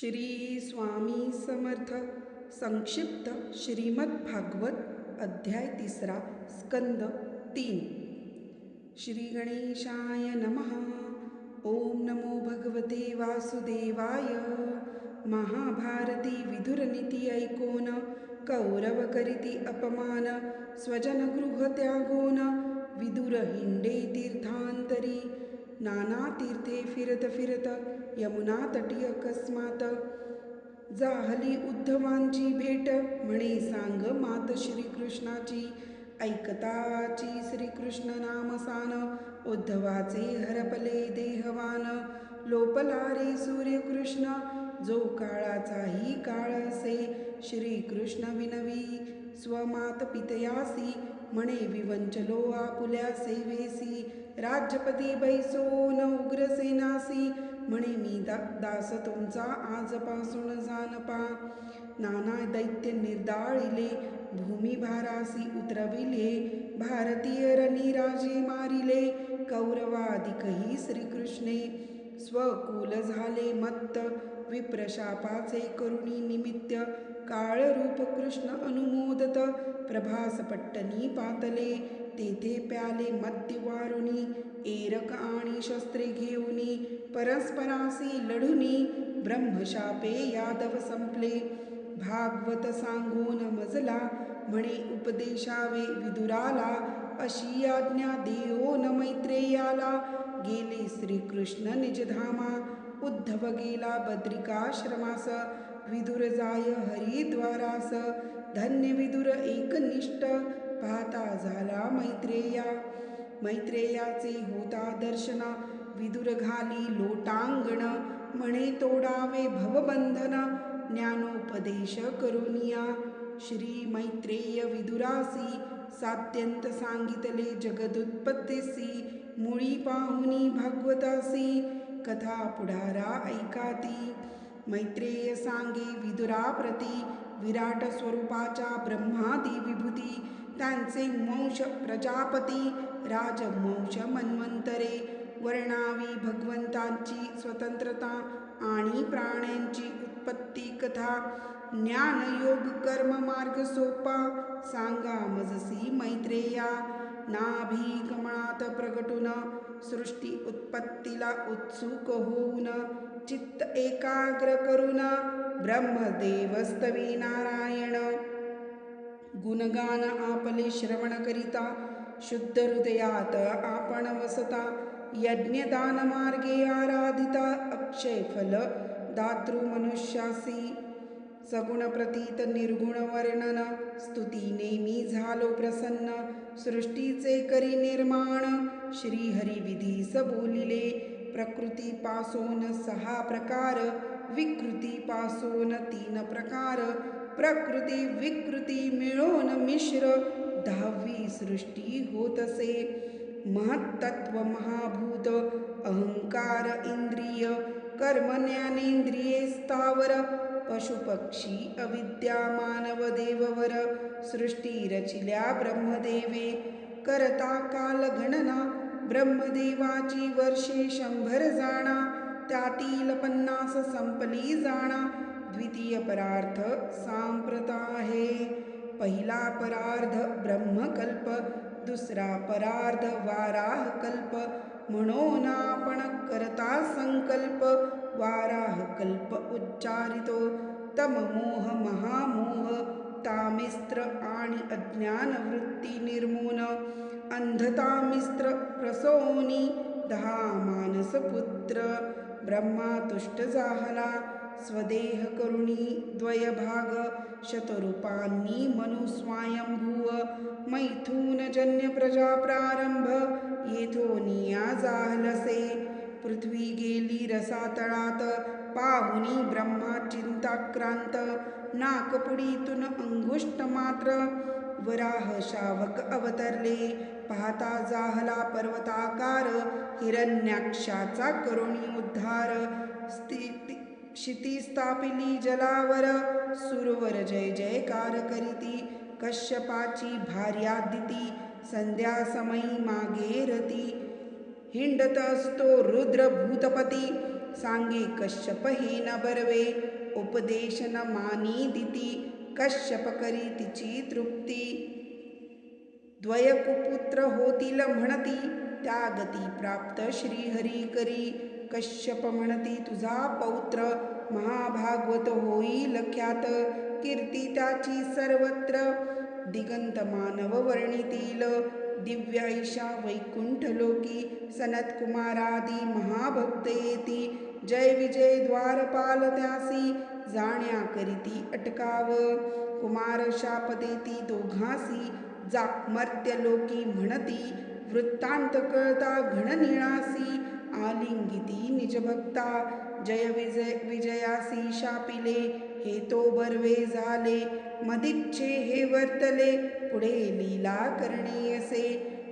श्रीस्वामी समर्थ संक्षिप्त श्रीमद्भागवत अध्याय तिसरा स्कंद तीन। श्री गणेशाय नमः। ॐ नमो भगवते वासुदेवाय। महाभारती महाभारतीविधुरनिति ऐकोन। कौरवकरीति अपमान। स्वजनगृहत्यागोन विदुरहिण्डे तीर्थान्तरी। नानातीर्थे फिरत फिरत। यमुना तटी अकस्मात. जाहली उद्धवांची भेट म्हणे सांग मात श्रीकृष्णाची. ऐकताची श्रीकृष्ण नामसान उद्धवाचे हरपले देहवान. लोपला रे सूर्यकृष्ण जो काळाचाही काळ असे. श्रीकृष्ण विनवी स्वमात पितयासी म्हणे विवंचलो आपुल्या सेवेसी. राज्यपती बैसो न उग्रसेनासी म्हणे मी दा दास तुमचा आजपासून जानपा नाना दैत्य निर्दाळिले भूमिभारासी उतरविले. भारतीय रनिराजे मारिले कौरवाधिकही श्रीकृष्णे. स्वकुल झाले मत्त विप्रशापाचे करुणी निमित्त. काळरूप कृष्ण अनुमोदत प्रभासपट्टनी पातले. तेथे प्याले मद्य वारुणी एरक आणि शस्त्रे घेऊनी परस्परासी लढुनी ब्रह्मशापे यादव संपले. भागवत सांगून मजला म्हणे उपदेशावे विदुराला अशी आज्ञा देओ न मैत्रेयाला. गेले श्रीकृष्ण निजधामा उद्धव गेला बद्रिकाश्रमास. विदुर जाय हरिद्वारास धन्य विदुर एकनिष्ठ पाहता झाला मैत्रेया. मैत्रेयाचे होता दर्शन विदुर घाली लोटांगण म्हणे तोडावे भवबंधन ज्ञानोपदेश करुनिया। श्री मैत्रेय विदुरासी सात्यंत सांगितले जगदुत्पत्तीसी मुळी पाहुनी भागवतासी कथा पुढारा ऐकाती। मैत्रेय सांगे विदुराप्रती विराट स्वरूपाच्या ब्रह्मादी विभूती त्यांचे वंश प्रजापती राजवंश मन्वंतरे वर्णावी भगवंतांची स्वतंत्रता आणि प्राण्यांची उत्पत्ती कथा ज्ञानयोग कर्म मार्ग सोपा सांगा मजसी मैत्रेया नाभी कमळात प्रगटून सृष्टी उत्पत्तीला उत्सुक होऊन चित्त एकाग्र करून ब्रह्मदेवस्तवी नारायण गुणगान आपले श्रवण करिता शुद्ध हृदयात आपण वसता यज्ञदान मार्गे आराधिता अक्षय फल दातृ मनुष्यासी सगुण प्रतीत निर्गुण वर्णन स्तुती नेहमी झालो प्रसन्न सृष्टीचे करी निर्माण श्रीहरी विधी बोलिले प्रकृती पासोन सहा प्रकार विकृती पासोन तीन प्रकार प्रकृती विकृती मिळून मिश्र दहावी सृष्टी होत असे. महत्त्व महाभूत अहंकार इंद्रिय कर्म ज्ञानेंद्रिये स्थावर पशुपक्षी अविद्या मानव देववर सृष्टी रचिल्या ब्रह्मदेवे करता काल गणना ब्रह्मदेवाची वर्षे शंभर जाणा त्यातील पन्नास संपली जाणा द्वितीय परार्थ सांप्रत आहे पहिला परार्ध ब्रह्मकल्प दुसरा परार्ध वाराह कल्प म्हणून आपण करता संकल्प वाराह कल्प उच्चारितो। तममोह महामोह तामिस्त्र आणि अज्ञानवृत्ती निर्मून। अंधतामिस्त्र प्रसोनी दहा मानसपुत्र। ब्रह्मा तुष्ट जाहला। स्वदेह करुणी द्वयभाग शतरूपांनी मनुस्वायंभुव मैथूनजन्य प्रजा प्रारंभ येथोनिया जाहलसे पृथ्वी गेली रसातळात पाहुनी ब्रह्मा चिंताक्रांत नाकपुडीतून अंगुष्ट मात्र वराह शावक अवतरले पाहता जाहला पर्वताकार हिरण्याक्षाचा करुणी उद्धार स्थिती शिती जलावर सुरवर जय जयकार करीती कश्यपाची भार्यादिती संध्या समयी मागे रती. हिंडत असतो रुद्र भूतपती सांगे कश्यप हे न बरवे उपदेश न मानी दिती कश्यप करी तिची तृप्ती. द्वयकुपुत्र होतील म्हणती त्या गती प्राप्त श्रीहरी करी. कश्यप म्हणती तुझा पौत्र महाभागवत होई लख्यात कीर्ती त्याची सर्वत्र. दिगंत मानव वर्णितील. दिव्य ऐशा वैकुंठ लोकी. सनत कुमारादी महाभक्त येती. जय विजय द्वारपाल त्यासी. जाण्या करीती अटकाव. कुमार शाप देती दोघासी. जा मर्त्य लोकी म्हणती वृत्तांत कळता घणनिळासी आलिंगिती निजभक्ता जय विजय विजयासी शापिले हे तो बर्वे झाले मदिच्छे हे वर्तले पुढे लीला करणे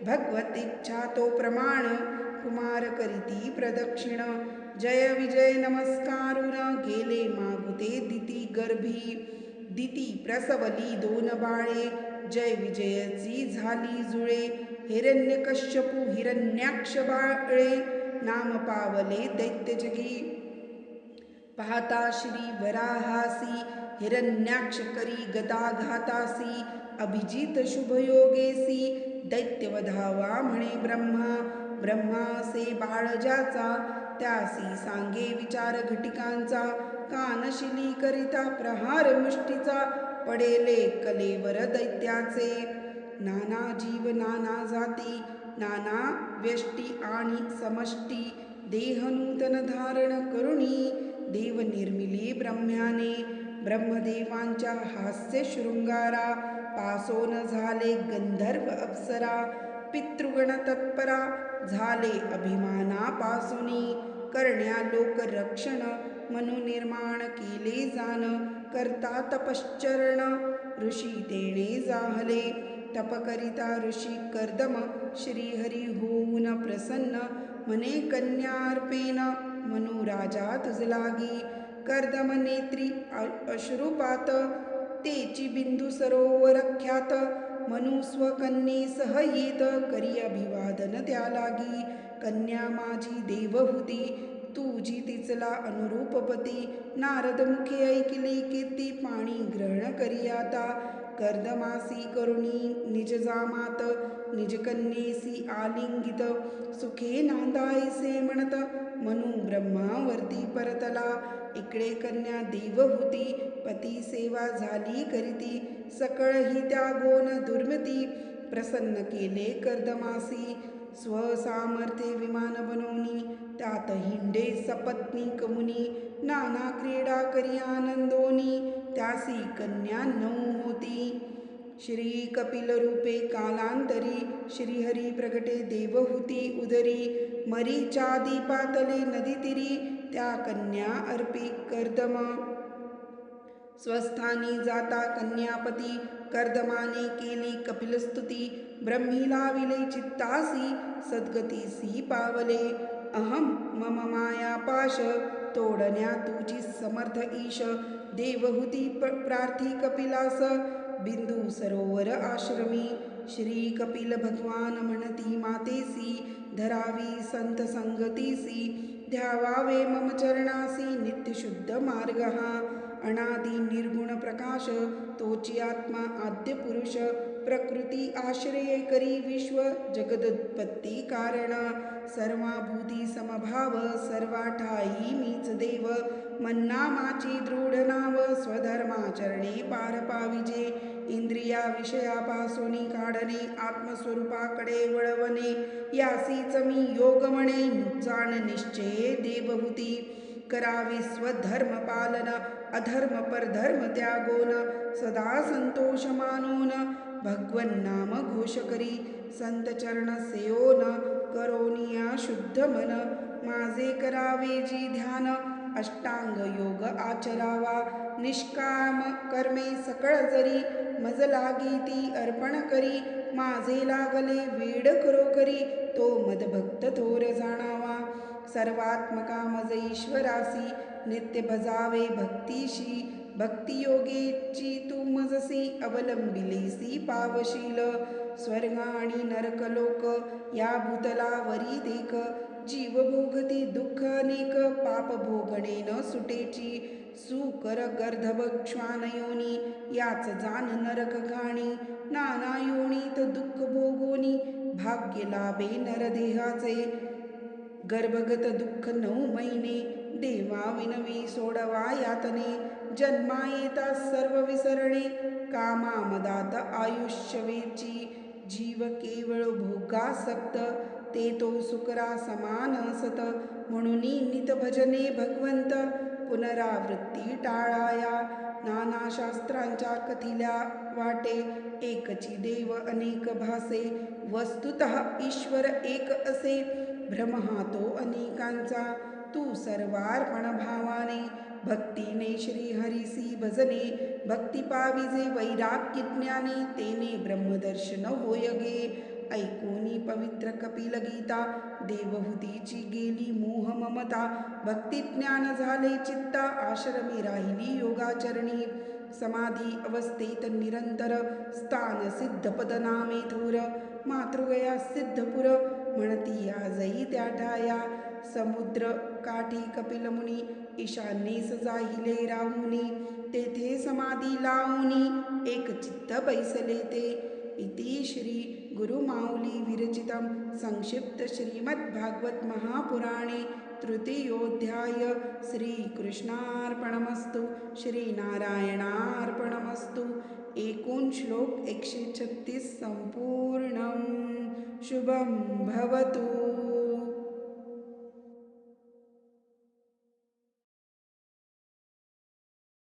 भगवत इच्छा तो प्रमाण कुमार करीती प्रदक्षिण जय विजय नमस्कारुन गेले मागुते दिती गर्भी दिती प्रसवली दोन बाळे जय विजयची झाली जुळे हिरण्यकश्यपू हिरण्याक्ष बाळे नाम पावले दैत्यजगी. पाहता श्री वराहासी हिरण्याक्ष करी गदाघातासी अभिजित शुभयोगेसी दैत्यवधावा म्हणे ब्रह्मा ब्रह्मासे बाळ ज्याचा त्यासी सांगे विचार घटिकांचा कानशिली करिता प्रहार मुष्टीचा पडेले कलेवर दैत्याचे नाना जीव नाना जाती नाना व्यष्टी आणि समष्टी देह नूतन धारण करुणी देव निर्मिली ब्रह्म्याने ब्रह्मदेवांच्या हास्य शृंगारा पासोन झाले गंधर्व अप्सरा पितृगण तत्परा झाले अभिमानापासुनी करण्या लोक रक्षण मनुनिर्माण केले जाण करता तपश्चरण ऋषी देणे जाहले तपकरिता ऋषी कर्दम श्रीहरी होऊन प्रसन्न मने कन्यार्पेन मनु राजा कर्दम नेत्री अश्रुपात तेची बिंदू सरोवर ख्यात। मनु स्वकन्ये सह येत करी अभिवादन त्या लागी। कन्या माझी देवहूती तुझी तिचला अनुरूपपती। नारद मुखे की ती पाणी ग्रहण करी आता। कर्दमासी करुणी निज जामात निज कन्येसी आलिंगित सुखे नांदायसे म्हणत मनु ब्रह्मावरती परतला. इकडे कन्या देवहूती पती सेवा झाली करीती. सकळ ही त्या गोन दुर्मती प्रसन्न केले कर्दमासी स्वसामर्थ्ये विमान बनवणी त्यात हिंडे सपत्नी कमुनी नाना क्रीडा करी आनंदोनी त्यासी कन्या नऊ होती. श्री कपिल रूपे कालांतरी श्रीहरी प्रगटे देवहूती उदरी. मरीच्या दीपातले नदीतिरी त्या कन्या अर्पी कर्दम. स्वस्थानी जाता कन्यापती कर्दमाने केली कपिलस्तुती. ब्रह्मीला विले चित्तासी सद्गतीसी पावले. अहम मम माया पाश तोडण्या तुझी समर्थ ईश देवहूती प्रार्थी कपिलास बिंदू सरोवर आश्रमी श्री कपिल भगवान म्हणती मातेसी धरावी संत संगतीसी ध्यावावे मम चरणासी नित्यशुद्ध मार्ग हा अनादी निर्गुण प्रकाश तोची आत्मा आद्य पुरुष प्रकृती आश्रये करी विश्व जगदुत्पत्ती कारण। सर्वाभूती समभाव सर्वाठाई मीच देव मन्नामाची दृढ नाव स्वधर्माचरणे पार पाविजे इंद्रिया विषयापासोनी काढणे आत्मस्वरूपाकडे वळवणे। यासीच मी योग म्हणे जाण निश्चये देवभूती। करावी स्वधर्म पालन अधर्म परधर्म त्यागोन। सदा संतोष मानून भगवन नाम घोष करी संत चरण सेयोन करोनिया शुद्ध मन माझे करावे जी ध्यान अष्टांग योग आचरावा। निष्काम कर्मे सकळ जरी मज लागी ती अर्पण करी। माझे लागले वेड करी तो मदभक्त थोर जाणावा। सर्वात्मका मज ईश्वरासी नित्य भजावे भक्तीशी। भक्तियोगेची तू मजसी अवलंबिलेसी पावशील स्वर्ग आणि नरकलोक या भूतलावरी देख. जीव भोगती दुःख अनेक पाप भोगणे न सुटेची. सुकर गर्धब याच जाण नरक घाणी. नाना योनीत दुःख भोगोनी भाग्य लाभे नरदेहाचे गर्भगत दुःख नऊ महिने देवा विनवी सोडवा यातने. जन्मा येता सर्व विसरणे कामा मदात आयुष्य वेची जीव केवळ भोगासक्त ते तो सुकरा समान असत म्हणून नित भजने भगवंत पुनरावृत्ती टाळाया नाना शास्त्रांच्या कथिल्या वाटे एकची देव अनेक भासे वस्तुत ईश्वर एक असे भ्रम हा तो अनेकांचा तू सर्वार्पण भावाने भक्तीने श्री हरिसी भजने भक्ती पाविजे वैराग्य ज्ञाने तेने ब्रह्मदर्शन होय गे ऐकोनी पवित्र कपिल गीता देवहूतीची गेली मोह ममता। भक्ती ज्ञान झाले चित्ता आश्रमी राहिली योगाचरणी। समाधी अवस्थेत निरंतर स्थान सिद्ध पद नामे थोर मातृगया सिद्धपुर म्हणती आजही त्या ठाया। समुद्र काठी कपिल ईशानीस जाहिले राहुनी तेथे समाधी लावूनी एक चित्त बैसले ते इति श्री गुरुमाऊली विरचितं संक्षिप्त श्रीमद्भागवत महापुराणे तृतीयोध्याय श्रीकृष्णार्पणमस्तु. श्रीनारायणार्पणमस्तु. एकूण श्लोक एकशे छत्तीस संपूर्ण शुभं भवतु.